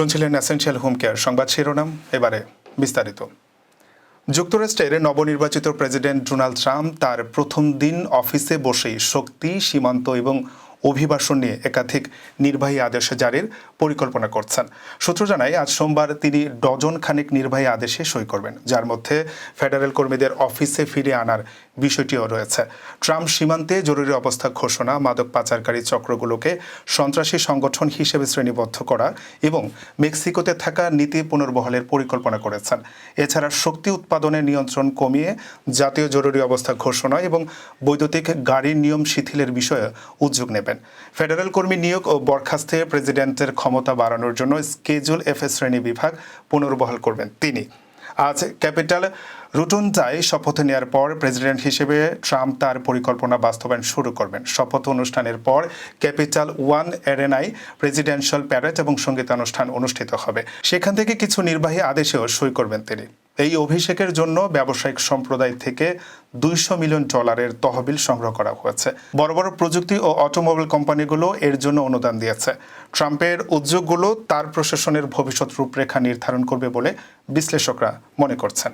শুনছিলেন essential home care সংবাদ শিরোনাম, এবারে বিস্তারিত। যুক্তরাষ্ট্রের নবনির্বাচিত প্রেসিডেন্ট ডোনাল্ড ট্রাম্প তার প্রথম দিন অফিসে বসেই শক্তি, সীমান্ত এবং অভিবাসন নিয়ে একাধিক নির্বাহী আদেশ জারির পরিকল্পনা করছেন। সূত্র জানায়, আজ সোমবার তিনি ডজন খানেক নির্বাহী আদেশে সই করবেন, যার মধ্যে ফেডারেল কর্মীদের অফিসে ফিরে আনার বিষয়টিও রয়েছে। ট্রাম্প সীমান্তে জরুরি অবস্থা ঘোষণা, মাদক পাচারকারী চক্রগুলোকে সন্ত্রাসী সংগঠন হিসেবে শ্রেণীবদ্ধ করা এবং মেক্সিকোতে থাকা নীতি পুনর্বহালের পরিকল্পনা করেছেন। এছাড়া শক্তি উৎপাদনের নিয়ন্ত্রণ কমিয়ে জাতীয় জরুরি অবস্থা ঘোষণা এবং বৈদ্যুতিক গাড়ির নিয়ম শিথিলের বিষয়ে উদ্যোগ নেবেন। ফেডারেল কর্মী নিয়োগ ও বরখাস্তে প্রেসিডেন্টের ক্ষমতা বাড়ানোর জন্য স্কেজুল এফ শ্রেণি বিভাগ পুনর্বহাল করবেন তিনি। আজ ক্যাপিটাল। রুটুনটায় শপথ নেওয়ার পর প্রেসিডেন্ট হিসেবে ট্রাম্প তার পরিকল্পনা বাস্তবায়ন শুরু করবেন। শপথ অনুষ্ঠানের পর ক্যাপিটাল ওয়ান এরেনায় প্রেসিডেন্সিয়াল প্যারেড এবং সঙ্গীতানুষ্ঠান অনুষ্ঠিত হবে। সেখান থেকে কিছু নির্বাহী আদেশেও সই করবেন তিনি। এই অভিষেকের জন্য ব্যবসায়িক সম্প্রদায় থেকে দুইশো মিলিয়ন ডলারের তহবিল সংগ্রহ করা হয়েছে। বড় বড় প্রযুক্তি ও অটোমোবাইল কোম্পানিগুলো এর জন্য অনুদান দিয়েছে। ট্রাম্পের উদ্যোগগুলো তার প্রশাসনের ভবিষ্যৎ রূপরেখা নির্ধারণ করবে বলে বিশ্লেষকরা মনে করছেন।